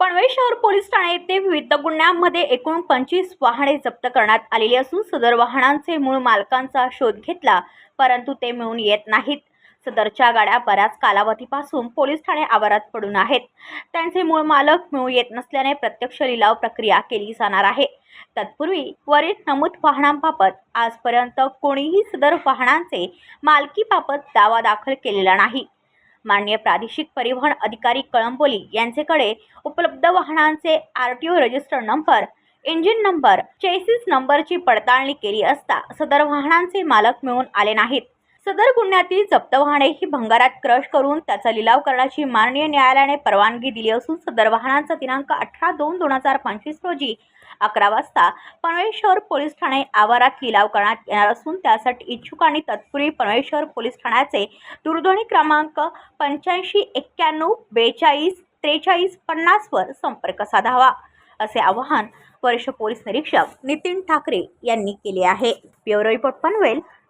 पनवेल शहर पोलीस ठाणे येथे विविध गुन्ह्यांमध्ये एकूण पंचवीस वाहने जप्त करण्यात आलेली असून सदर वाहनांचे मूळ मालकांचा शोध घेतला परंतु ते मिळून येत नाहीत. सदरच्या गाड्या बऱ्याच कालावधीपासून पोलीस ठाणे आवारात पडून आहेत. त्यांचे मूळ मालक मिळू येत नसल्याने प्रत्यक्ष लिलाव प्रक्रिया केली जाणार आहे. तत्पूर्वी वरील नमूद वाहनांबाबत आजपर्यंत कोणीही सदर वाहनांचे मालकीबाबत दावा दाखल केलेला नाही. माननीय प्रादेशिक परिवहन अधिकारी कळंबोली यांचेकडे उपलब्ध वाहनांचे R T O register number engine number chassis नंबरची पडताळणी केली असता सदर वाहनांचे मालक मिळून आले नाहीत. सदर गुन्ह्यातील जप्त वाहने ही भंगारात क्रश करून त्याचा लिलाव करण्याची माननीय न्यायालयाने परवानगी दिली असून सदर वाहनांचा दिनांक अठरा दोन दोन हजार पंचवीस रोजी अकरा वाजता पनवेल शहर पोलीस ठाणे आवारात लिलाव करण्यात येणार असून त्यासाठी इच्छुकांनी तत्पूर्वी पनवेल शहर पोलीस ठाण्याचे दूरध्वनी क्रमांक पंच्याऐंशी एक्क्याण्णव बेचाळीस त्रेचाळीस पन्नासवर संपर्क साधावा असे आवाहन वरिष्ठ पोलीस निरीक्षक नितीन ठाकरे यांनी केले आहे. Bureau report Panvel